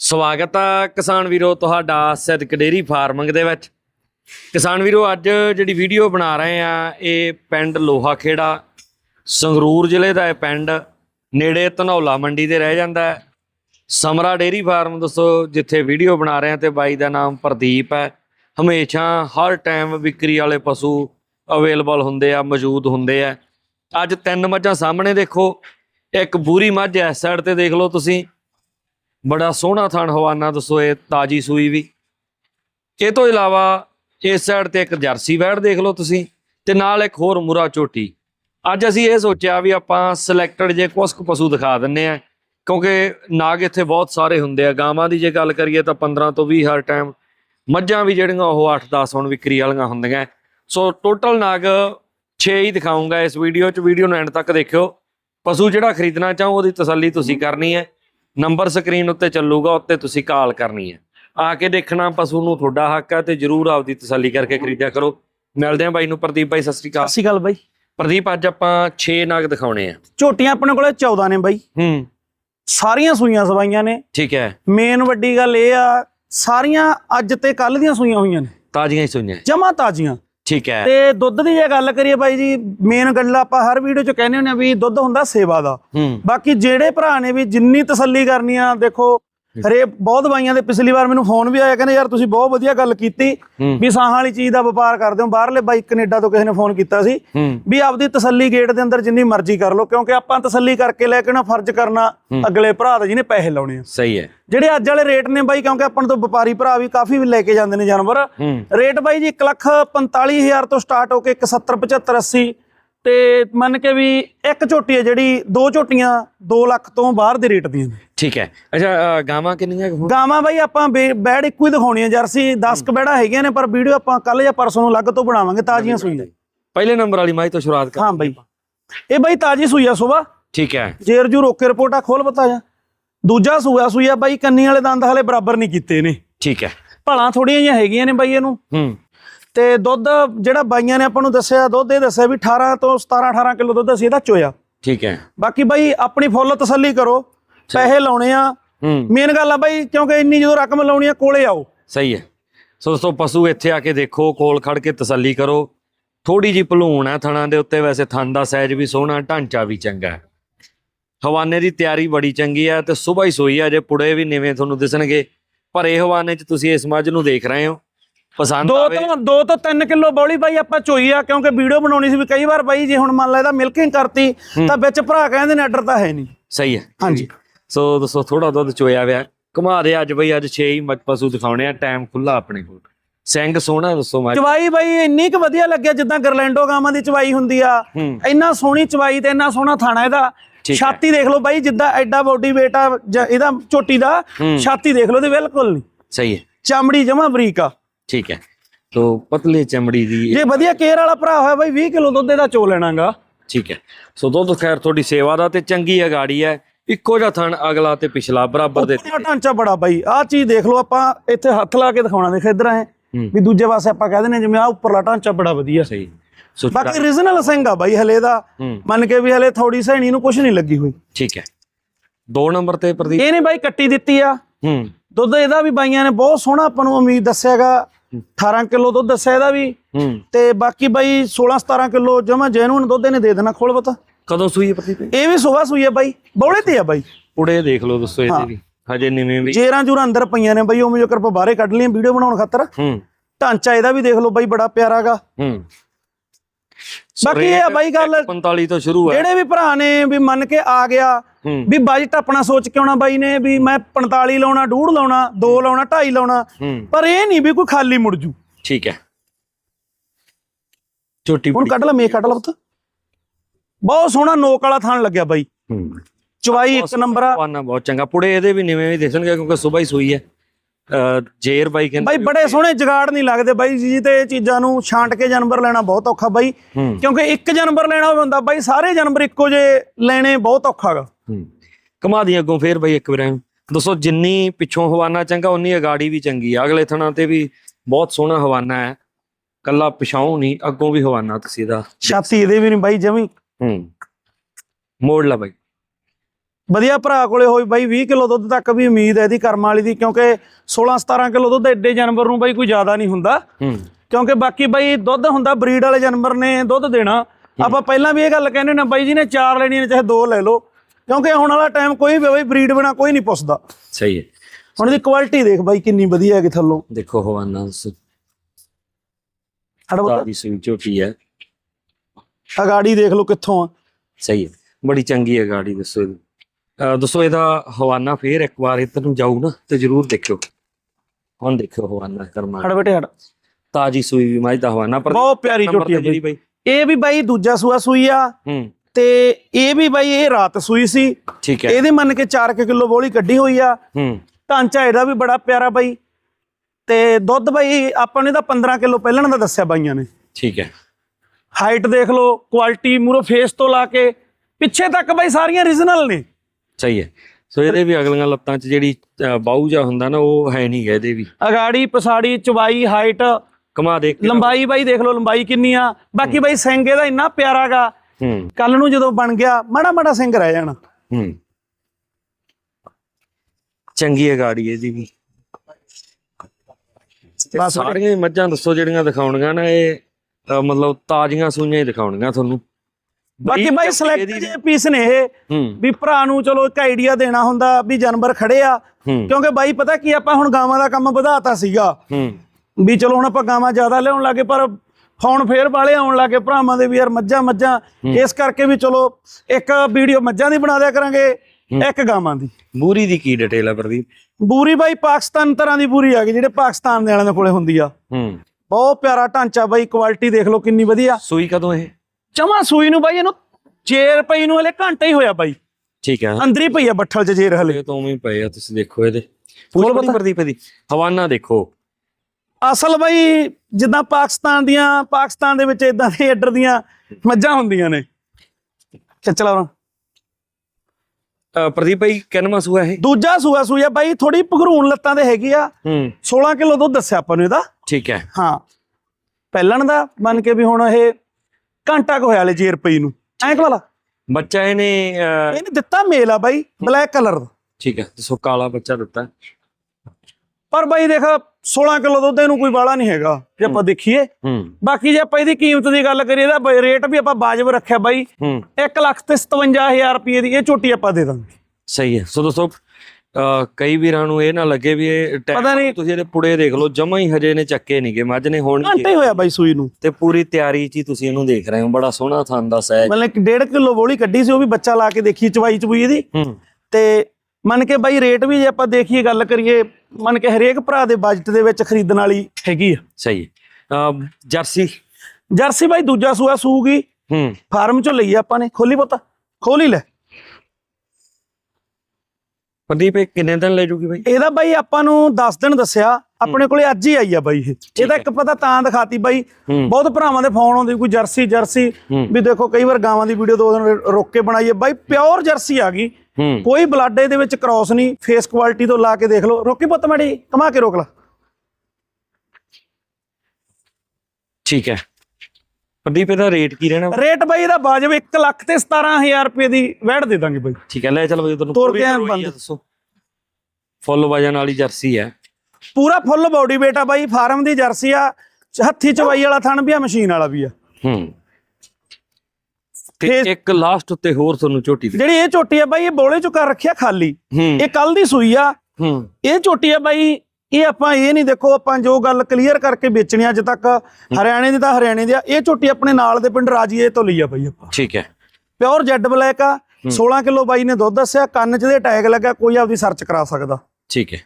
ਸਵਾਗਤ ਆ ਕਿਸਾਨ ਵੀਰੋ ਤੁਹਾਡਾ ਸਿੱਧਕ ਡੇਰੀ ਫਾਰਮਿੰਗ ਦੇ ਵਿੱਚ। ਕਿਸਾਨ ਵੀਰੋ, ਅੱਜ ਜਿਹੜੀ ਵੀਡੀਓ ਬਣਾ ਰਹੇ ਆ, ਇਹ ਪਿੰਡ ਲੋਹਾ ਖੇੜਾ ਸੰਗਰੂਰ ਜ਼ਿਲ੍ਹੇ ਦਾ ਇਹ ਪਿੰਡ, ਨੇੜੇ ਧਨੌਲਾ ਮੰਡੀ ਦੇ ਰਹਿ ਜਾਂਦਾ ਹੈ। ਸਮਰਾ ਡੇਰੀ ਫਾਰਮ ਦੱਸੋ, ਜਿੱਥੇ ਵੀਡੀਓ ਬਣਾ ਰਹੇ ਆ ਤੇ ਬਾਈ ਦਾ ਨਾਮ ਪ੍ਰਦੀਪ ਹੈ। ਹਮੇਸ਼ਾ ਹਰ ਟਾਈਮ ਵਿਕਰੀ ਵਾਲੇ ਪਸ਼ੂ ਅਵੇਲੇਬਲ ਹੁੰਦੇ ਆ, ਮੌਜੂਦ ਹੁੰਦੇ ਆ। ਅੱਜ ਤਿੰਨ ਮੱਝਾਂ ਸਾਹਮਣੇ ਦੇਖੋ, ਇੱਕ ਬੂਰੀ ਮੱਝ ਇਸ ਸਾਈਡ ਤੇ ਦੇਖ ਲਓ ਤੁਸੀਂ। ਬੜਾ ਸੋਹਣਾ ਥਣ ਹਵਾਨਾ ਦੱਸੋ, ਇਹ ਤਾਜੀ ਸੂਈ ਵੀ। ਇਹ ਤੋਂ ਇਲਾਵਾ ਇਸ ਸਾਈਡ ਤੇ ਇੱਕ ਜਰਸੀ ਵੈੜ ਦੇਖ ਲਓ ਤੁਸੀਂ ਤੇ ਨਾਲ ਇੱਕ ਹੋਰ ਮੁਰਾ ਚੋਟੀ ਅੱਜ ਅਸੀਂ ਇਹ ਸੋਚਿਆ ਵੀ ਆਪਾਂ ਸਿਲੈਕਟਡ ਜੇ ਕੁਸ਼ਕ ਪਸ਼ੂ ਦਿਖਾ ਦਿੰਨੇ ਆ, ਕਿਉਂਕਿ ਨਾਗ ਇੱਥੇ ਬਹੁਤ ਸਾਰੇ ਹੁੰਦੇ ਆ। ਗਾਵਾਂ ਦੀ ਜੇ ਗੱਲ ਕਰੀਏ ਤਾਂ 15 ਤੋਂ 20 ਹਰ ਟਾਈਮ ਮੱਝਾਂ ਵੀ ਜਿਹੜੀਆਂ ਉਹ 8-10 ਹੁਣ ਵਿਕਰੀ ਵਾਲੀਆਂ ਹੁੰਦੀਆਂ। ਸੋ ਟੋਟਲ ਨਾਗ 6 ਹੀ ਦਿਖਾਉਂਗਾ ਇਸ ਵੀਡੀਓ 'ਚ। ਵੀਡੀਓ ਨੂੰ ਐਂਡ ਤੱਕ ਦੇਖਿਓ। ਪਸ਼ੂ ਜਿਹੜਾ ਖਰੀਦਣਾ ਚਾਹੋ, ਉਹਦੀ ਤਸੱਲੀ ਤੁਸੀਂ ਕਰਨੀ ਹੈ। ਨੰਬਰ ਸਕਰੀਨ ਉੱਤੇ ਚੱਲੂਗਾ ਉੱਤੇ ਤੁਸੀਂ ਕਾਲ ਕਰਨੀ ਹੈ। ਆ ਕੇ ਦੇਖਣਾ ਪਸ਼ੂ ਨੂੰ ਤੁਹਾਡਾ ਹੱਕ ਹੈ ਤੇ ਜਰੂਰ ਆਪਦੀ ਤਸੱਲੀ ਕਰਕੇ ਖਰੀਦਿਆ ਕਰੋ। ਮਿਲਦੇ ਹਾਂ ਬਾਈ ਨੂੰ ਪ੍ਰਦੀਪ ਬਾਈ ਸਤਿ ਸ਼੍ਰੀ ਅਕਾਲ। ਸਤਿ ਸ਼੍ਰੀ ਅਕਾਲ ਬਾਈ। ਪ੍ਰਦੀਪ ਅੱਜ ਆਪਾਂ 6 ਨਾਗ ਦਿਖਾਉਣੇ ਆ। ਝੋਟੀਆਂ ਆਪਣੇ ਕੋਲੇ 14 ਨੇ ਬਾਈ। ਹੂੰ। ਸਾਰੀਆਂ ਸੂਈਆਂ ਸਵਾਈਆਂ ਨੇ। ਠੀਕ ਹੈ। ਮੇਨ ਵੱਡੀ ਗੱਲ ਇਹ ਆ ਸਾਰੀਆਂ ਅੱਜ ਤੇ ਕੱਲ ਦੀਆਂ ਸੂਈਆਂ ਹੋਈਆਂ ਨੇ। ਤਾਜ਼ੀਆਂ ਹੀ ਸੁਣੀਆਂ ਜਮਾ ਤਾਜ਼ੀਆਂ। ਠੀਕ ਹੈ। ਤੇ ਦੁੱਧ ਦੀ ਜੇ ਗੱਲ ਕਰੀਏ ਬਾਈ ਜੀ ਮੇਨ ਗੱਲ ਆਪਾਂ ਹਰ ਵੀਡੀਓ 'ਚ ਕਹਿੰਦੇ ਹੁੰਦੇ ਆ ਵੀ ਦੁੱਧ ਹੁੰਦਾ ਸੇਵਾ ਦਾ। ਬਾਕੀ ਜਿਹੜੇ ਭਰਾ ਨੇ ਵੀ ਜਿੰਨੀ ਤਸੱਲੀ ਕਰਨੀ ਆ ਦੇਖੋ ਹਰੇ ਬਹੁਤ ਬਾਈਆਂ ਦੇ ਪਿਛਲੀ ਵਾਰ ਮੈਨੂੰ ਫੋਨ ਵੀ ਆਇਆ ਕਹਿੰਦੇ ਯਾਰ ਤੁਸੀਂ ਬਹੁਤ ਵਧੀਆ ਗੱਲ ਕੀਤੀ ਵੀ ਸਾਹਾਂ ਵਾਲੀ ਚੀਜ਼ ਦਾ ਵਪਾਰ ਕਰਦੇ ਹੋ। ਬਾਹਰਲੇ ਬਾਈ ਕੈਨੇਡਾ ਤੋਂ ਕਿਸੇ ਨੇ ਫੋਨ ਕੀਤਾ ਸੀ ਵੀ ਆਪਦੀ ਤਸੱਲੀ ਗੇਟ ਦੇ ਅੰਦਰ ਜਿੰਨੀ ਮਰਜ਼ੀ ਕਰ ਲਓ ਕਿਉਂਕਿ ਆਪਾਂ ਤਸੱਲੀ ਕਰਕੇ ਲੈ ਕੇ ਨਾ ਫਰਜ਼ ਕਰਨਾ ਅਗਲੇ ਭਰਾ ਦਾ ਜਿਹਨੇ ਪੈਸੇ ਲਾਉਣੇ ਆ। ਸਹੀ ਹੈ। ਜਿਹੜੇ ਅੱਜ ਵਾਲੇ ਰੇਟ ਨੇ ਬਾਈ ਕਿਉਂਕਿ ਆਪਾਂ ਤਾਂ ਵਪਾਰੀ ਭਰਾ ਵੀ ਕਾਫੀ ਲੈ ਕੇ ਜਾਂਦੇ ਨੇ ਜਾਨਵਰ। ਰੇਟ ਬਾਈ ਜੀ 145000 ਤੋਂ ਸਟਾਰਟ ਹੋ ਕੇ 170 75 80 ਤੇ ਮੰਨ ਕੇ ਵੀ ਇੱਕ ਝੋਟੀ ਹੈ ਜਿਹੜੀ ਦੋ ਝੋਟੀਆਂ 2 ਲੱਖ ਤੋਂ ਬਾਹਰ ਦੇ ਰੇਟ ਦੀਆਂ ਨੇ। ਠੀਕ ਹੈ। ਅੱਛਾ ਅ, ਗਾਵਾਂ ਕਿੰਨੀਆਂ ਕੁ ਹੁਣ? ਗਾਵਾਂ ਬਾਈ ਆਪਾਂ ਬੇ- ਬੈੜ ਇੱਕੋ ਹੀ ਦਿਖਾਉਣੀ ਆ ਜਰਸੀ 10 ਕ ਬੈੜਾ ਹੈਗੀਆਂ ਨੇ ਪਰ ਵੀਡੀਓ ਆਪਾਂ ਕੱਲ ਜਾਂ ਪਰਸੋਂ ਨੂੰ ਅਲੱਗ ਤੋਂ ਬਣਾਵਾਂਗੇ ਤਾਜ਼ੀਆਂ ਸੂਈਆਂ। ਪਹਿਲੇ ਨੰਬਰ ਵਾਲੀ ਮਾਈ ਤੋਂ ਸ਼ੁਰੂਆਤ ਕਰ ਹਾਂ ਬਾਈ। ਇਹ ਬਾਈ ਤਾਜ਼ੀ ਸੂਈ ਆ ਸੁਬਾ ਠੀਕ ਹੈ। ਜੇਰ ਜੂ ਰੋਕੇ ਰਿਪੋਰਟਾ ਖੋਲ ਬਤਾ ਜਾ। ਦੂਜਾ ਸੂਆ ਸੂਆ ਬਾਈ ਕੰਨੀ ਵਾਲੇ ਦੰਦ ਹਲੇ ਬਰਾਬਰ ਨਹੀਂ ਕੀਤੇ ਨੇ। ਠੀਕ ਹੈ। ਭਲਾ ਥੋੜੀਆਂ ਜਿਹੀਆਂ ਹੈਗੀਆਂ ਨੇ ਬਾਈ ਇਹਨੂੰ। ਹੂੰ। ਤੇ ਦੁੱਧ ਜਿਹੜਾ ਬਾਈਆਂ ਨੇ ਆਪਾਂ ਨੂੰ ਦੱਸਿਆ ਦੁੱਧ ਇਹ ਦੱਸਿਆ ਵੀ 18 ਤੋਂ 17 18 ਕਿਲੋ ਦੁੱਧ ਅਸੀਂ ਇਹਦਾ ਚੋਇਆ। ਠੀਕ ਹੈ। ਬਾਕੀ ਬਾਈ ਆਪਣੀ ਫੁੱਲ ਤਸੱਲੀ ਕਰੋ ਪੈਸੇ ਲਾਉਣੇ ਆ। ਮੇਨ ਗੱਲ ਆ ਬਾਈ ਕਿਉਂਕਿ ਇੰਨੀ ਜਦੋਂ ਰਕਮ ਲਾਉਣੀ ਆ ਕੋਲੇ ਆਓ। ਸਹੀ ਹੈ। ਸੋ ਦੋਸਤੋ ਪਸ਼ੂ ਇੱਥੇ ਆ ਕੇ ਦੇਖੋ ਕੋਲ ਖੜ ਕੇ ਤਸੱਲੀ ਕਰੋ। ਥੋੜੀ ਜੀ ਭਲੂਣ ਹੈ ਥਣਾਂ ਦੇ ਉੱਤੇ ਵੈਸੇ ਥਣ ਦਾ ਸਾਈਜ਼ ਵੀ ਸੋਹਣਾ ਢਾਂਚਾ ਵੀ ਚੰਗਾ ਹੈ। ਹਵਾਨੇ ਦੀ ਤਿਆਰੀ ਬੜੀ ਚੰਗੀ ਹੈ ਤੇ ਸਵੇਰ ਹੀ ਸੋਈ ਹੈ ਜੇ ਪੁੜੇ ਵੀ ਨਿਵੇਂ ਤੁਹਾਨੂੰ ਦਿਸਣਗੇ। ਪਰ ਇਹ ਹਵਾਨੇ 'ਚ ਤੁਸੀਂ ਇਸ ਮੱਝ ਨੂੰ ਦੇਖ ਰਹੇ ਹੋ। ਪਸੰਦ ਦੋ ਆਵੇ। ਤੋਂ ਦੋ ਤੋਂ 3 ਕਿਲੋ ਬੌਲੀ ਬਾਈ ਆਪਾਂ ਚੋਈ ਆ ਕਿਉਂਕਿ ਵੀਡੀਓ ਬਣਾਉਣੀ ਸੀ ਵੀ ਕਈ ਵਾਰ ਬਾਈ ਜੇ ਹੁਣ ਮੰਨ ਲਾ ਇਹਦਾ ਮਿਲਕਿੰਗ ਕਰਤੀ ਤਾਂ ਵਿੱਚ ਭਰਾ ਕਹਿੰਦੇ ਨੇ ਆਰਡਰ ਤਾਂ ਹੈ ਨਹੀਂ। ਸਹੀ ਹੈ। ਹਾਂਜੀ। ਸੋ ਦੋਸਤੋ ਥੋੜਾ ਦੁੱਧ ਚੋਇਆ ਵਿਆ ਘੁਮਾ ਦੇ ਅੱਜ ਬਈ ਅੱਜ 6 ਹੀ ਮੱਝ ਪਸ਼ੂ ਦਿਖਾਉਣੇ ਆ ਟਾਈਮ ਖੁੱਲਾ ਆਪਣੇ ਕੋਲ। ਸਿੰਘ ਸੋਹਣਾ ਦੱਸੋ ਮੱਝ। ਚਵਾਈ ਬਾਈ ਇੰਨੀ ਕੁ ਵਧੀਆ ਲੱਗਿਆ ਜਿੱਦਾਂ ਗਰਲੈਂਡੋ ਗਾਵਾਂ ਦੀ ਚਵਾਈ ਹੁੰਦੀ ਆ। ਇੰਨਾ ਸੋਹਣੀ ਚਵਾਈ ਤੇ ਇੰਨਾ ਸੋਹਣਾ ਥਾਣਾ ਇਹਦਾ। ਛਾਤੀ ਦੇਖ ਲਓ ਬਾਈ ਜਿੱਦਾਂ ਐਡਾ ਬੋਡੀ weight ਆ ਇਹਦਾ ਝੋਟੀ ਦਾ। ਛਾਤੀ ਦੇਖ ਲਓ ਤੇ ਬਿਲਕੁਲ ਨਹੀਂ। ਸਹੀ ਹੈ। ਚਮੜੀ ਜਮਾ ਬਰੀਕ ਆ। ਠੀਕ ਹੈ। ਤੋ ਪਤਲੇ ਚਮੜੀ ਦੀ ਜੇ ਵਧੀਆ ਕੇਅਰ ਵਾਲਾ ਭਰਾ ਹੋਇਆ ਬਾਈ 20 ਕਿਲੋ ਦੁੱਧ ਇਹਦਾ ਚੋ ਲੈਣਾਗਾ। ਠੀਕ ਹੈ। ਸੋ ਦੁੱਧ ਖੈਰ ਤੁਹਾਡੀ ਸੇਵਾ ਦਾ ਤੇ ਚੰਗੀ ਹੈ ਗਾੜੀ ਹੈ। ਇੱਕੋ ਜਿਹਾ ਥਣ ਅਗਲਾ ਤੇ ਪਿਛਲਾ ਬਰਾਬਰ ਦੇ ਢਾਂਚਾ ਬੜਾ ਬਾਈ। ਆਹ ਚੀਜ਼ ਦੇਖ ਲਓ ਆਪਾਂ ਇੱਥੇ ਹੱਥ ਲਾ ਕੇ ਦਿਖਾਉਣਾ। ਦੇਖ ਇਧਰ ਐ। ਵੀ ਦੂਜੇ ਪਾਸੇ ਆਪਾਂ ਕਹਿ ਦਿੰਦੇ ਜਿਵੇਂ ਆ ਉੱਪਰਲਾ ਢਾਂਚਾ ਬੜਾ ਵਧੀਆ। ਸਹੀ। ਸੋ ਬਾਕੀ ਰੀਜਨਲ ਸਿੰਘ ਆ ਬਾਈ ਹਲੇ ਦਾ। ਮੰਨ ਕੇ ਵੀ ਹਲੇ ਥੋੜੀ ਸਹਿਣੀ ਨੂੰ ਕੁਝ ਨਹੀਂ ਲੱਗੀ ਹੋਈ। ਠੀਕ ਹੈ। ਦੋ ਨੰਬਰ ਤੇ ਪ੍ਰਦੀਪ ਇਹਨੇ ਬਾਈ ਕੱਟੀ ਦਿੱਤੀ ਆ। ਹੂੰ। ਦੁੱਧ ਇਹਦਾ ਵੀ ਬਾਈਆਂ ਨੇ ਬਹੁਤ ਸੋਹਣਾ ਆਪਾਂ ਨੂੰ ਉਮੀਦ ਦੱਸਿਆਗਾ। 18 ਕਿਲੋ ਦੁੱਧ ਦੱਸਿਆ ਇਹਦਾ ਵੀ। ਹੂੰ। ਤੇ ਬਾਕੀ ਬਾਈ 16 17 ਕਿਲੋ ਜਮਾ ਜੈਨੂਨ ਦੁੱਧ ਇਹਨੇ ਦੇ ਦੇਣਾ ਖੋਲ ਪਤਾ। ਕਦੋਂ ਸੂਈ ਹੈ ਪ੍ਰਦੀਪ ਇਹ ਵੀ ਸੁਬਾ ਸੂਈ ਆ ਬਾਈ ਬੌਲੇ ਤੇ ਆ ਬਾਈ। ਪੁੜੇ ਦੇਖ ਲਓ ਦੋਸਤੋ ਇਹਦੇ ਵੀ ਹਜੇ ਨਿਵੇਂ ਵੀ। ਜੇਰਾਂ ਜੂਰਾਂ ਅੰਦਰ ਪਈਆਂ ਨੇ ਬਾਈ ਉਵੇਂ ਜੋ ਕਰਪਾ ਬਾਹਰੇ ਕੱਢ ਲਈਆਂ ਵੀਡੀਓ ਬਣਾਉਣ ਖਾਤਰ। ਹੂੰ। ਢਾਂਚਾ ਇਹਦਾ ਵੀ ਦੇਖ ਲਓ ਬਾਈ ਬੜਾ ਪਿਆਰਾਗਾ ਹੂੰ। ਬਾਕੀ ਇਹ ਆ ਬਾਈ ਗੱਲ 45 ਤੋਂ ਸ਼ੁਰੂ ਹੈ ਜਿਹੜੇ ਵੀ ਭਰਾ ਨੇ ਵੀ ਮੰਨ ਕੇ ਆ ਗਿਆ ਹੂੰ ਵੀ ਬਜਟ ਆਪਣਾ ਸੋਚ ਕੇ ਆਉਣਾ ਬਾਈ ਨੇ ਵੀ ਮੈਂ 45 ਲਾਉਣਾ ਡੂਢ ਲਾਉਣਾ 2 ਲਾਉਣਾ 2.5 ਲਾਉਣਾ। ਪਰ ਇਹ ਨਹੀਂ ਵੀ ਕੋਈ ਖਾਲੀ ਮੁੜ ਜੂ। ਠੀਕ ਹੈ। ਛੋਟੀ ਹੁਣ ਕੱਢ ਲਾ ਮੇਖ ਕੱਢ ਲਾ ਪੁੱਤ। ਬਹੁਤ ਸੋਹਣਾ ਨੋਕ ਵਾਲਾ ਥਾਣ ਲੱਗਿਆ ਬਾਈ। ਚਵਾਈ ਇੱਕ ਨੰਬਰ ਆ। ਬਹੁਤ ਚੰਗਾ। ਪੁੜੇ ਇਹਦੇ ਵੀ ਨਿਵੇਂ ਵੀ ਦਿਸਣਗੇ ਕਿਉਂਕਿ ਸਵੇਰ ਹੀ ਸੂਈ ਹੈ। ਜੇਰ ਬਾਈ ਕਹਿੰਦੇ ਬਾਈ ਬੜੇ ਸੋਹਣੇ ਜਗਾੜ ਨਹੀਂ ਲੱਗਦੇ ਬਾਈ ਜੀ ਤੇ ਇਹ ਚੀਜ਼ਾਂ ਨੂੰ ਛਾਂਟ ਕੇ ਜਾਨਵਰ ਲੈਣਾ ਬਹੁਤ ਔਖਾ ਬਾਈ। ਕਿਉਂਕਿ ਇੱਕ ਜਾਨਵਰ ਲੈਣਾ ਹੋਵੇ ਹੁੰਦਾ ਬਾਈ ਸਾਰੇ ਜਾਨਵਰ ਇੱਕੋ ਜੇ ਲੈਣੇ ਬਹੁਤ ਔਖਾਗਾ ਹੂੰ। ਕਮਾ ਦੀ ਅੱਗੋਂ ਫੇਰ ਬਈ ਇੱਕ ਵਾਰ। ਦੱਸੋ ਜਿੰਨੀ ਪਿੱਛੋਂ ਹਵਾਨਾ ਚੰਗਾ ਉਨੀ ਅਗਾੜੀ ਵੀ ਚੰਗੀ ਆ। ਅਗਲੇ ਥਣਾ ਤੇ ਵੀ ਬਹੁਤ ਸੋਹਣਾ ਹਵਾਨਾ ਹੈ ਕੱਲਾ ਪਿਛਾਉਂ ਨਹੀਂ ਅੱਗੋਂ ਵੀ ਹਵਾਨਾ ਤੁਸੀਂ ਇਹਦਾ। ਛਾਤੀ ਇਹਦੇ ਵੀ ਨਹੀਂ ਬਾਈ ਜਮੀ। ਹੂੰ। ਮੋੜ ਲਾ ਬਾਈ। ਵਧੀਆ ਭਰਾ ਕੋਲੇ ਹੋਈ ਬਾਈ 20 ਕਿਲੋ ਦੁੱਧ ਤੱਕ ਵੀ ਉਮੀਦ ਹੈ ਇਹਦੀ ਕਰਮ ਵਾਲੀ ਦੀ ਕਿਉਂਕਿ 16 17 ਕਿਲੋ ਦੁੱਧ ਐਡੇ ਜਾਨਵਰ ਨੂੰ ਬਾਈ ਕੋਈ ਜ਼ਿਆਦਾ ਨਹੀਂ ਹੁੰਦਾ। ਕਿਉਂਕਿ ਬਾਕੀ ਬਾਈ ਦੁੱਧ ਹੁੰਦਾ ਬਰੀਡ ਵਾਲੇ ਜਾਨਵਰ ਨੇ ਦੁੱਧ ਦੇਣਾ। ਆਪਾਂ ਪਹਿਲਾਂ ਵੀ ਇਹ ਗੱਲ ਕਹਿੰਦੇ ਨੇ ਬਾਈ ਜੀ ਨੇ ਚਾਰ ਲੈਣੀਆਂ ਨੇ ਚਾਹੇ ਦੋ ਲੈ ਲਓ। ਕਿਉਂਕਿ ਹੁਣ ਵਾਲਾ ਟਾਈਮ ਕੋਈ ਵੀ ਬਾਈ ਬਰੀਡ ਬਿਨਾ ਕੋਈ ਨਹੀਂ ਪੁੱਛਦਾ। ਸਹੀ ਹੈ। ਹੁਣ ਇਹਦੀ ਕੁਆਲਿਟੀ ਦੇਖ ਬਾਈ ਕਿੰਨੀ ਵਧੀਆ ਹੈਗੀ ਥੱਲੋਂ। ਦੇਖੋ ਹਵਾਨਾ ਦੱਸੋ ਹੜ ਤਾਜੀ ਸੂਈ ਝੋਟੀ ਹੈ। ਅਗਾੜੀ ਦੇਖ ਲਓ ਕਿੱਥੋਂ ਆ। ਸਹੀ ਹੈ। ਬੜੀ ਚੰਗੀ ਹੈ ਗਾੜੀ ਦੱਸੋ ਇਹਦੀ ਅਹ ਦੱਸੋ ਇਹਦਾ ਹਵਾਨਾ ਫੇਰ ਇੱਕ ਵਾਰ ਇੱਧਰ ਨੂੰ ਜਾਊ ਨਾ ਤੇ ਜਰੂਰ ਦੇਖਿਓ। ਹੁਣ ਦੇਖਿਓ ਹਵਾਨਾ ਕਰਮਾ। ਹੜ ਬੇਟੇ ਹੜ। ਤਾਜੀ ਸੂਈ ਵੀ ਮੱਝ ਦਾ ਹਵਾਨਾ ਪਰ ਬਹੁਤ ਪਿਆਰੀ ਝੋਟੀ ਜਿਹੜੀ ਬਾਈ। ਇਹ ਵੀ ਬਾਈ ਦੂਜਾ ਸੂਆ ਸੂਈ ਆ ਹੂੰ। ਤੇ ਇਹ ਵੀ ਬਾਈ ਇਹ ਰਾਤ ਸੂਈ ਸੀ। ਠੀਕ ਹੈ। ਇਹਦੇ ਮੰਨ ਕੇ 4 ਕਿਲੋ ਬੋਲੀ ਕੱਢੀ ਹੋਈ ਆ। ਹੂੰ। ਢਾਂਚਾ ਇਹਦਾ ਵੀ ਬੜਾ ਪਿਆਰਾ ਬਾਈ। ਤੇ ਦੁੱਧ ਬਾਈ ਆਪਾਂ ਨੇ ਤਾਂ 15 ਕਿਲੋ ਪਹਿਲਣ ਦਾ ਦੱਸਿਆ ਬਾਈਆਂ ਨੇ। ਠੀਕ ਹੈ। ਹਾਈਟ ਦੇਖ ਲਓ ਕੁਆਲਿਟੀ ਮੂਰੋ ਫੇਸ ਤੋਂ ਲਾ ਕੇ ਪਿੱਛੇ ਤੱਕ ਬਾਈ ਸਾਰੀਆਂ ਰੀਜਨਲ ਨੇ। ਸਹੀ ਹੈ। ਸੋ ਇਹਦੇ ਵੀ ਅਗਲੀਆਂ ਲੱਤਾਂ 'ਚ ਜਿਹੜੀ ਬਾਹੂ ਜਾ ਹੁੰਦਾ ਨਾ ਉਹ ਹੈ ਨਹੀਂ ਗਾ ਇਹਦੇ ਵੀ। ਅਗਾੜੀ ਪਸਾੜੀ ਚਵਾਈ ਹਾਈਟ। ਕਮਾ ਦੇ ਲੰਬਾਈ ਬਾਈ ਦੇਖ ਲਓ ਲੰਬਾਈ ਕਿੰਨੀ ਆ। ਬਾਕੀ ਬਾਈ ਸਿੰਘ ਇਹਦਾ ਇੰਨਾ ਪਿਆਰਾ ਗਾ। ਹੂੰ। ਕੱਲ ਨੂੰ ਜਦੋਂ ਬਣ ਗਿਆ ਮਾੜਾ ਮਾੜਾ ਸਿੰਘ ਰਹਿ ਜਾਣਾ। ਹੂੰ। ਚੰਗੀ ਹੈ ਗਾੜੀ ਇਹਦੀ ਵੀ। ਸਾਰੀਆਂ ਹੀ ਮੱਝਾਂ ਦੱਸੋ ਜਿਹੜੀਆਂ ਦਿਖਾਉਣੀਆਂ ਨਾ ਇਹ ਮਤਲਬ ਤਾਜ਼ੀਆਂ ਸੂਈਆਂ ਹੀ ਦਿਖਾਉਣੀਆਂ ਤੁਹਾਨੂੰ। ਬਾਕੀ ਬਾਈ ਕੱਟੀ ਸਿਲੈਕਟ ਜੇ ਪੀਸ ਨੇ ਇਹ ਵੀ ਭਰਾ ਨੂੰ ਚਲੋ ਇੱਕ ਆਈਡੀਆ ਦੇਣਾ ਹੁੰਦਾ ਵੀ ਜਾਨਵਰ ਖੜੇ ਆ। ਕਿਉਂਕਿ ਬਾਈ ਪਤਾ ਕੀ ਆਪਾਂ ਹੁਣ ਗਾਵਾਂ ਦਾ ਕੰਮ ਵਧਾਤਾ ਸੀਗਾ। ਵੀ ਚਲੋ ਹੁਣ ਆਪਾਂ ਗਾਵਾਂ ਜ਼ਿਆਦਾ ਲਿਆਉਣ ਲੱਗੇ ਪਰ ਫੋਨ ਫੇਰ ਵਾਲੇ ਆਉਣ ਲੱਗੇ ਭਰਾਵਾਂ ਦੇ ਵੀ ਯਾਰ ਮੱਝਾਂ ਮੱਝਾਂ। ਇਸ ਕਰਕੇ ਵੀ ਚਲੋ ਇੱਕ ਵੀਡੀਓ ਮੱਝਾਂ ਦੀ ਬਣਾ ਦਿਆ ਕਰਾਂਗੇ ਇੱਕ ਗਾਵਾਂ ਦੀ। ਬੂਰੀ ਦੀ ਕੀ ਡਿਟੇਲ ਹੈ ਪ੍ਰਦੀਪ? ਬੂਰੀ ਬਾਈ ਪਾਕਿਸਤਾਨ ਤਰ੍ਹਾਂ ਦੀ ਬੂਰੀ ਆ ਗਈ ਜਿਹੜੇ ਪਾਕਿਸਤਾਨ ਦੇ ਵਾਲਿਆਂ ਦੇ ਕੋਲੇ ਹੁੰਦੀ ਆ। ਹੂੰ। ਬਹੁਤ ਪਿਆਰਾ ਢਾਂਚਾ ਬਾਈ ਕੁਆਲਿਟੀ ਦੇਖ ਲਓ ਕਿੰਨੀ ਵਧੀਆ। ਸੂਈ ਕਦੋਂ ਇਹ? ਚਮਾ ਸੂਈ ਨੂੰ ਬਾਈ ਇਹਨੂੰ ਚੇਰ ਪਈ ਨੂੰ ਹਲੇ ਘੰਟਾ ਹੀ ਹੋਇਆ ਬਾਈ। ਠੀਕ ਹੈ। ਅੰਦਰ ਹੀ ਪਈ ਆ ਬੱਠਲ ਚ ਜੇਰ ਹਲੇ। ਇਹ ਤਾਂ ਉਵੇਂ ਹੀ ਪਏ ਆ ਤੁਸੀਂ ਦੇਖੋ ਇਹਦੇ। ਪੂਰੀ ਪਤਾ? ਪ੍ਰਦੀਪ ਦੀ। ਹਵਾਨਾ ਦੇਖੋ। ਅਸਲ ਬਾਈ ਜਿੱਦਾਂ ਪਾਕਿਸਤਾਨ ਦੀਆਂ ਪਾਕਿਸਤਾਨ ਦੇ ਵਿੱਚ ਇਦਾਂ ਦੇ ਆਰਡਰ ਦੀਆਂ ਮੱਝਾਂ ਹੁੰਦੀਆਂ ਨੇ। ਚੱਚਲਾ ਉਹਨਾਂ ਪ੍ਰਦੀਪ ਭਾਈ ਕਿੰਨਵਾਂ ਸੂਆ ਇਹ? ਦੂਜਾ ਸੂਆ ਸੂਆ ਬਾਈ ਥੋੜੀ ਭਗਰੂਣ ਲੱਤਾਂ ਦੇ ਹੈਗੀ ਆ। ਹੂੰ। 16 ਕਿਲੋ ਦੁੱਧ ਦੱਸਿਆ ਆਪਾਂ ਨੂੰ ਇਹਦਾ। ਠੀਕ ਹੈ। ਹਾਂ। ਪਹਿਲਣ ਦਾ ਮੰਨ ਕੇ ਵੀ ਹੁਣ ਇਹ ਘੰਟਾ ਕੁ ਹੋਇਆ ਲੈ ਜੇਰ ਪਈ ਨੂੰ। ਐਂ ਵਾਲਾ ਬੱਚਾ ਇਹਨੇ ਅਹ, ਇਹਨੇ ਦਿੱਤਾ ਮੇਲ ਆ ਬਾਈ ਬਲੈਕ ਕਲਰ ਦਾ। ਠੀਕ ਹੈ ਦੱਸੋ ਕਾਲਾ ਬੱਚਾ ਦਿੱਤਾ। ਪਰ ਬਾਈ ਦੇਖ 16 ਕਿਲੋ ਦੁੱਧ ਇਹਨੂੰ ਕੋਈ ਵਾਲਾ ਨਹੀਂ ਹੈਗਾ। ਜੇ ਆਪਾਂ ਦੇਖੀਏ ਹੂੰ। ਬਾਕੀ ਜੇ ਆਪਾਂ ਇਹਦੀ ਕੀਮਤ ਦੀ ਗੱਲ ਕਰੀਏ ਇਹਦਾ ਬ- ਰੇਟ ਵੀ ਆਪਾਂ ਵਾਜਬ ਰੱਖਿਆ ਬਾਈ। ਹੂੰ। 1 ਲੱਖ ਤੇ 57000 ਰੁਪਏ ਦੀ ਇਹ ਝੋਟੀ ਆਪਾਂ ਦੇ ਦਾਂਗੇ। ਸਹੀ ਹੈ। ਸੋ ਦੋਸਤੋ ਕਈ ਵੀਰਾਂ ਨੂੰ ਇਹ ਨਾ ਲੱਗੇ ਵੀ ਇਹ ਟੈ- ਪਤਾ ਨਹੀਂ- ਤੁਸੀਂ ਇਹਦੇ ਪੁੜੇ ਦੇਖ ਲਓ ਜਮਾ ਹੀ ਹਜੇ ਨੇ ਚੱਕੇ ਨਹੀਂਗੇ ਮੱਝ ਨੇ ਹੋਣੀ ਘੰਟਾ ਹੀ ਹੋਇਆ ਬਾਈ ਸੂਈ ਨੂੰ। ਤੇ ਪੂਰੀ ਤਿਆਰੀ 'ਚ ਹੀ ਤੁਸੀਂ ਇਹਨੂੰ ਦੇਖ ਰਹੇ ਹੋ ਬੜਾ ਸੋਹਣਾ ਥਣ ਦਾ ਸਹਿਜ। ਮਤਲਬ ਕਿ 1.5 ਕਿਲੋ ਬੋਲੀ ਕੱਢੀ ਸੀ ਉਹ ਵੀ ਬੱਚਾ ਲਾ ਕੇ ਦੇਖੀ ਚਵਾਈ ਚਬੂਈ ਇਹਦੀ। ਹੂੰ। ਤੇ ਮੰਨ ਕੇ ਬਾਈ ਰੇਟ ਵੀ ਜੇ ਆਪਾਂ ਦੇਖੀਏ ਗੱਲ ਕਰੀਏ ਮੰਨ ਕੇ ਹਰੇਕ ਭਰਾ ਦੇ ਬਜਟ ਦੇ ਵਿੱਚ ਖਰੀਦਣ ਵਾਲੀ ਹੈਗੀ ਆ। ਸਹੀ। ਹੈ ਅਹ, ਜਰਸੀ? ਜਰਸੀ ਬਾਈ ਦੂਜਾ ਸੂਆ ਸੂਗੀ। ਹੂੰ। ਫਾਰਮ ਚੋਂ ਲਈ ਆ ਆਪਾਂ ਨੇ ਖੋਲੀ ਪੁੱਤ ਖੋਲੀ ਲੈ। ਪ੍ਰਦੀਪ ਇਹ ਕਿੰਨੇ ਦਿਨ ਲੈ ਜੂਗੀ ਬਾਈ? ਇਹਦਾ ਬਾਈ ਆਪਾਂ ਨੂੰ 10 ਦਿਨ ਦੱਸਿਆ ਆਪਣੇ ਕੋਲੇ ਅੱਜ ਹੀ ਆਈ ਆ ਬਾਈ ਇਹ। ਇਹਦਾ ਇੱਕ ਪਤਾ ਤਾਂ ਦਿਖਾਤੀ ਬਾਈ ਬਹੁਤ ਭਰਾਵਾਂ ਦੇ ਫੋਨ ਆਉਂਦੇ ਕੋਈ ਜਰਸੀ ਜਰਸੀ। ਵੀ ਦੇਖੋ ਕਈ ਵਾਰ ਗਾਵਾਂ ਦੀ ਵੀਡੀਓ ਦੋ ਦਿਨ ਰੁੱਕ ਕੇ ਬਣਾਈਏ ਬਾਈ ਪਿਓਰ ਜਰਸੀ ਆ ਗਈ। ਕੋਈ ਬਲੱਡ ਇਹਦੇ ਵਿੱਚ ਕ੍ਰਾਸ ਨਹੀਂ ਫੇਸ ਕੁਆਲਿਟੀ ਤੋਂ ਲਾ ਕੇ ਦੇਖ ਲਓ। ਰੋਕੀ ਪੁੱਤ ਮਾੜੀ ਕਮਾ ਕੇ ਰੋਕ ਲਾ। ਠੀਕ ਹੈ। ਪ੍ਰਦੀਪ ਇਹਦਾ ਰੇਟ ਕੀ ਰਹਿਣਾ? ਰੇਟ ਬਾਈ ਇਹਦਾ ਵਾਜਬ 1 ਲੱਖ ਤੇ 17000 ਰੁਪਏ ਦੀ ਵੈਟ ਦੇ ਦਾਂਗੇ ਬਾਈ। ਠੀਕ ਹੈ ਲੈ ਚੱਲ ਬਈ ਤੁਹਾਨੂੰ ਤੋਰ ਕੇ ਬੰਦ। ਦੱਸੋ। ਫੁੱਲ ਵਜਨ ਵਾਲੀ ਜਰਸੀ ਹੈ। ਪੂਰਾ ਫੁੱਲ ਬਾਡੀ weight ਆ ਬਾਈ ਫਾਰਮ ਦੀ ਜਰਸੀ ਆ ਚ- ਹੱਥੀ ਚਵਾਈ ਵਾਲਾ ਥਣ ਵੀ ਆ ਮਸ਼ੀਨ ਵਾਲਾ ਵੀ ਆ। ਹੂੰ। ਤੇ ਇੱਕ ਲਾਸਟ ਉੱਤੇ ਹੋਰ ਤੁਹਾਨੂੰ ਝੋਟੀ ਦੇ ਜਿਹੜੀ ਇਹ ਝੋਟੀ ਆ ਬਾਈ ਇਹ ਬੋਲੇ ਚੋਂ ਕਰ ਰੱਖਿਆ ਖਾਲੀ। ਇਹ ਕੱਲ ਦੀ ਸੂਈ ਆ। ਹੂੰ। ਇਹ ਝੋਟੀ ਆ ਬਾਈ ਇਹ ਆਪਾਂ ਇਹ ਨਹੀਂ ਦੇਖੋ ਆਪਾਂ ਜੋ ਗੱਲ ਕਲੀਅਰ ਕਰਕੇ ਵੇਚਣੀ ਅੱਜ ਤੱਕ ਹਰਿਆਣੇ ਦੀ ਤਾਂ ਹਰਿਆਣੇ ਦੀ ਆ ਇਹ ਝੋਟੀ ਆਪਣੇ ਨਾਲ ਦੇ ਪਿੰਡ ਰਾਜੀਏ ਤੋਂ ਲਈ ਆ ਬਾਈ ਆਪਾਂ। ਠੀਕ ਹੈ। ਪਿਓਰ ਜੈਡ ਬਲੈਕ ਆ 16 ਕਿਲੋ ਬਾਈ ਨੇ ਦੁੱਧ ਦੱਸਿਆ ਕੰਨ 'ਚ ਦੇ ਟੈਗ ਲੱਗਾ ਕੋਈ ਆਪਦੀ ਸਰਚ ਕਰਾ ਸਕਦਾ। ਠੀਕ ਹੈ।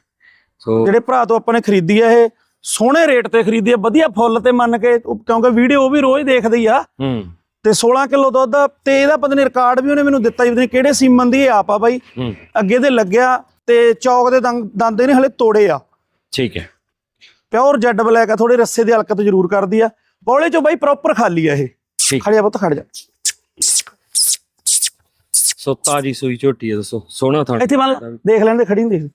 ਸੋ ਜਿਹੜੇ ਭਰਾ ਤੋਂ ਆਪਾਂ ਨੇ ਖਰੀਦੀ ਆ ਇਹ ਸੋਹਣੇ ਰੇਟ ਤੇ ਖਰੀਦੀ ਆ ਵਧੀਆ ਫੁੱਲ ਤੇ ਮੰਨ ਕੇ ਕਿਉਂਕਿ ਵੀਡੀਓ ਉਹ ਵੀ ਰੋਜ਼ ਦੇਖਦੇ ਆ। ਹੂੰ। ਤੇ 16 ਕਿਲੋ ਦੁੱਧ ਤੇ ਇਹਦਾ ਪਤਾ ਨਹੀਂ ਰਿਕਾਰਡ ਵੀ ਉਹਨੇ ਮੈਨੂੰ ਦਿੱਤਾ ਜੀ ਪਤਾ ਨਹੀਂ ਕਿਹੜੇ ਸੀਮਨ ਦੀ ਆਪ ਆ ਬਾਈ। ਅੱਗੇ ਦੇ ਲੱਗਿਆ ਤੇ ਚੌਕ ਦੇ ਦੰਦ ਦੰਦ ਇਹਨੇ ਹਲੇ ਤੋੜੇ ਆ। ਠੀਕ ਹੈ। ਪਿਓਰ ਜੈਡ ਬਲੈਕ ਆ ਥੋੜੇ ਰੱਸੇ ਦੀ ਹਲਕਤ ਜ਼ਰੂਰ ਕਰਦੀ ਆ। ਬੋਲੇ ਚੋਂ ਬਾਈ ਪ੍ਰੋਪਰ ਖਾਲੀ ਆ ਇਹ। ਖੜ ਜਾ ਪੁੱਤ ਖੜ ਜਾ। ਸੋ ਤਾਜੀ ਸੂਈ ਝੋਟੀ ਹੈ ਦੱਸੋ ਸੋਹਣਾ ਥਣ। ਇੱਥੇ ਮੰਨ ਦੇਖ ਲੈਣ ਦੇ ਖੜੀ ਨਹੀਂ ਦੇਖ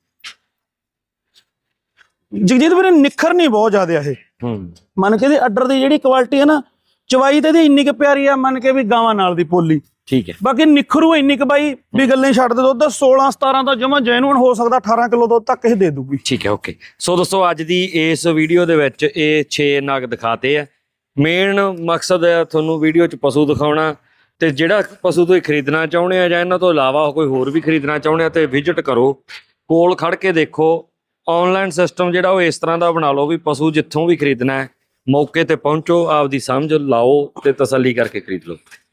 ਜਗਜੀਤ ਵੀਰੇ ਨਿਖਰ ਨਹੀਂ ਬਹੁਤ ਜ਼ਿਆਦਾ ਇਹ। ਹੂੰ। ਮੰਨ ਕੇ ਦੀ ਅੱਡਰ ਦੀ ਜਿਹੜੀ ਕੁਆਲਿਟੀ ਹੈ ਨਾ ਚਵਾਈ ਤੇ ਇਹਦੀ ਇੰਨੀ ਕੁ ਪਿਆਰੀ ਆ ਮੰਨ ਕੇ ਵੀ ਗਾਵਾਂ ਨਾਲ ਦੀ ਪੋਲੀ। ਠੀਕ ਹੈ। ਬਾਕੀ ਨਿਖਰੂ ਇੰਨੀ ਕੁ ਬਾਈ ਵੀ ਗੱਲਾਂ ਛੱਡ ਦੇ ਦੁੱਧ 16 17 ਤਾਂ ਜਮਾ ਜੈਨੂਨ ਹੋ ਸਕਦਾ 18 ਕਿਲੋ ਦੁੱਧ ਤੱਕ ਇਹ ਦੇ ਦੂਗੀ ਠੀਕ ਹੈ ਓਕੇ ਸੋ ਦੋਸਤੋ ਅੱਜ ਦੀ ਇਸ ਵੀਡੀਓ ਦੇ ਵਿੱਚ ਇਹ 6 ਨਗ ਦਿਖਾਤੇ ਆ। ਮੇਨ ਮਕਸਦ ਹੈ ਤੁਹਾਨੂੰ ਵੀਡੀਓ 'ਚ ਪਸ਼ੂ ਦਿਖਾਉਣਾ ਤੇ ਜਿਹੜਾ ਪਸ਼ੂ ਤੁਸੀਂ ਖਰੀਦਣਾ ਚਾਹੁੰਦੇ ਆ ਜਾਂ ਇਹਨਾਂ ਤੋਂ ਇਲਾਵਾ ਕੋਈ ਹੋਰ ਵੀ ਖਰੀਦਣਾ ਚਾਹੁੰਦੇ ਆ ਤੇ ਵਿਜ਼ਿਟ ਕਰੋ। ਕੋਲ ਖੜ ਕੇ ਦੇਖੋ ਆਨਲਾਈਨ ਸਿਸਟਮ ਜਿਹੜਾ ਉਹ ਇਸ ਤਰ੍ਹਾਂ ਦਾ ਬਣਾ ਲਓ ਵੀ ਪਸ਼ੂ ਜਿੱਥੋਂ ਵੀ ਖਰੀਦਣਾ ਹੈ ਮੌਕੇ ਤੇ ਪਹੁੰਚੋ ਆਪਦੀ ਸਮਝ ਲਾਓ ਤੇ ਤਸੱਲੀ ਕਰਕੇ ਖਰੀਦ ਲਓ।